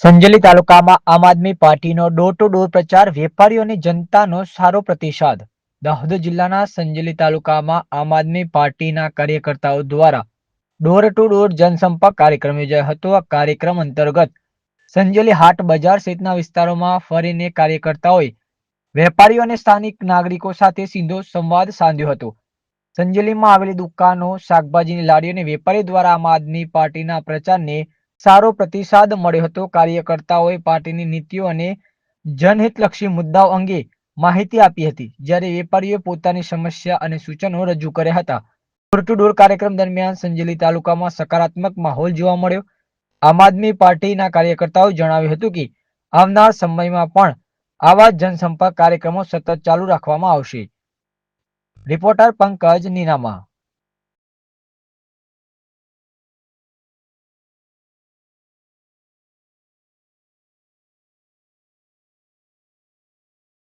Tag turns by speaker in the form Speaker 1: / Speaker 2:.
Speaker 1: સંજેલી તાલુકામાં આમ આદમી પાર્ટીનો ડોર ટુ ડોર પ્રચાર, વેપારીઓ અને જનતાનો સારો પ્રતિસાદ. દાહોદ જિલ્લાના સંજલી તાલુકામાં આમ આદમી પાર્ટીના કાર્યકર્તાઓ દ્વારા ડોર ટુ ડોર જનસંપર્ક કાર્યક્રમ યોજાયો હતો. આ કાર્યક્રમ અંતર્ગત સંજલી હાટ બજાર સહિતના વિસ્તારોમાં ફરીને કાર્યકર્તાઓએ વેપારીઓ અને સ્થાનિક નાગરિકો સાથે સીધો સંવાદ સાધ્યો હતો. સંજલીમાં આવેલી દુકાનો, શાકભાજીની લારીઓ અને વેપારી દ્વારા આમ આદમી પાર્ટીના પ્રચારને સારો પ્રતિસાદ મળ્યો હતો. કાર્યકર્તાઓએ પાર્ટીની નીતિઓ અને જનહિતલક્ષી મુદ્દાઓ અંગે માહિતી આપી હતી. જ્યારે વેપારીઓએ પોતાની સમસ્યા અને સૂચનો રજૂ કર્યા હતા. ડોર ટુ ડોર કાર્યક્રમ દરમિયાન સંજેલી તાલુકામાં સકારાત્મક માહોલ જોવા મળ્યો. આમ આદમી પાર્ટીના કાર્યકર્તાઓએ જણાવ્યું હતું કે, આવનાર સમયમાં પણ આવા જનસંપર્ક કાર્યક્રમો સતત ચાલુ રાખવામાં આવશે. રિપોર્ટર પંકજ નીનામા.